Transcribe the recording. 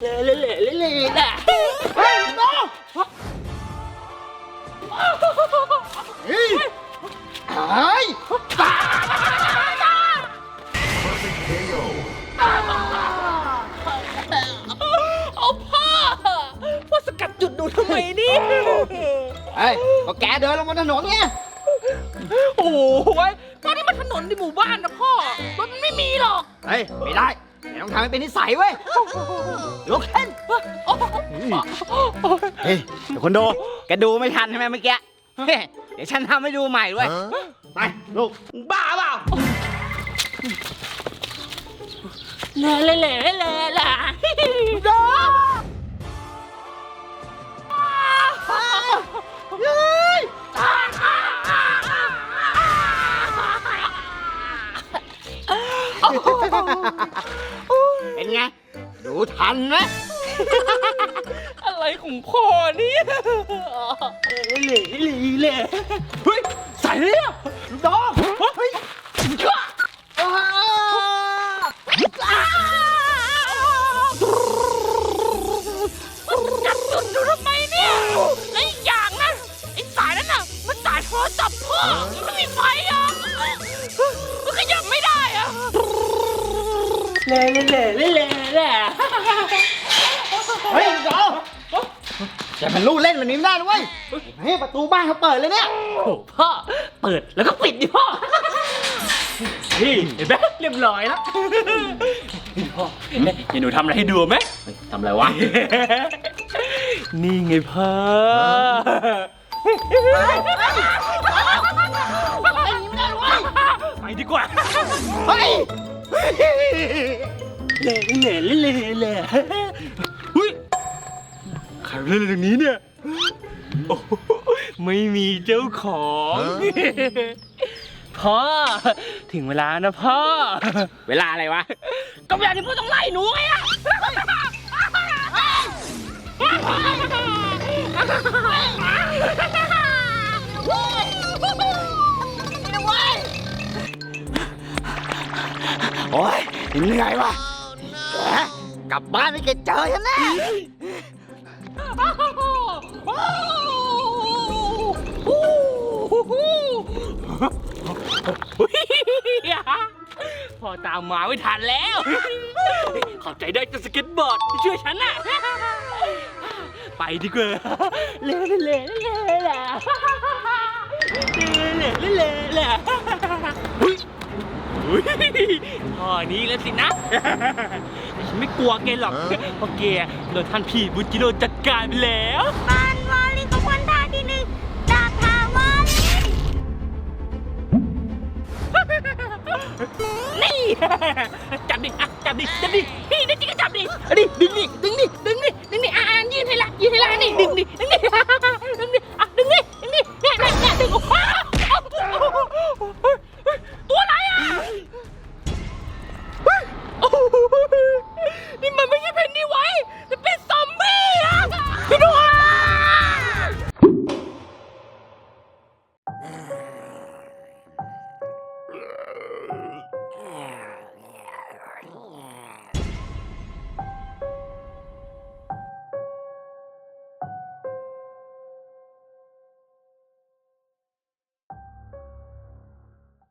เล่เล่เล่เล่เล่น่ะเฮ้ยน้องเฮ้ยหายเอาพ่อพ่อสกัดจุดดูทำไมนี่เฮ้ยก็แกเดินลงบนถนนไงโอ้ยตอนนี้มันถนนในหมู่บ้านนะพ่อรถมันไม่มีหรอกเฮ้ยไม่ได้ ต้องทำให้เป็นนิสัยเว้ยลุกขึ้นเฮ้ยเดี๋ยวคนดูแกดูไม่ทันใช่ไหมเมื่อกี้เฮ้ยเดี๋ยวฉันทำให้ดูใหม่ด้วยไปลูกบ้าเปล่าเล่เล่เล่เล่เล่โด เป็นไง ดูทันไหมอะไรของพ่อเนี่ยเล่เล่เล่เฮ้ย ใส่เลยอะลูกดอง เล่เล่เล่เล่เล่เล่เฮ้ยลูกดองแกมันลูกเล่นแบบนี้ไม่ได้นะเว้ยเฮ้ยประตูบ้านเขาเปิดเลยเนี่ยโอ้พ่อเปิดแล้วก็ปิดดิพ่อนี่เห็นไหมเรียบร้อยแล้วพ่อเดี๋ยวหนูทำอะไรให้ดูไหมทำอะไรวะนี่ไงพ่อไปดีกว่าเฮ้ย เล่เล่เล่เล่เล่เฮ้ยใครเล่นตรงนี้เนี่ยโอ้โหไม่มีเจ้าของ พ่อ ถึงเวลานะพ่อ เวลาอะไรวะ ก็เวลาที่พ่อต้องไล่หนูไงอะ โอ้ยเหนื่อยว่ะแกกลับบ้านไม่เก็เจอฉันแน่พอตามมาไม่ทันแล้ว ขอบใจด้วยจะสเก็ตบอร์ดที่ช่วยฉันน่ะ ไปดีกว่าเล่เล่เล่เล่เล่เล่เล่เล่เล่หุ้ยหุ้ย พอนี้แล้วสินะแต่ฉันไม่กลัวแกหรอกเพราะแกโดนท่านพี่บุจิโร่จัดการไปแล้วปานวาลีของวันท่าที่หนึ่งดาบทาวาลีนี่จับดิอะจับดิจับดิพี่นี่จริงก็จับดิเอาดิดึงดิดึงดิดึงดิดึงดิอ่ายืนให้ละยืนให้ละนี่ดึงดิดึงดิ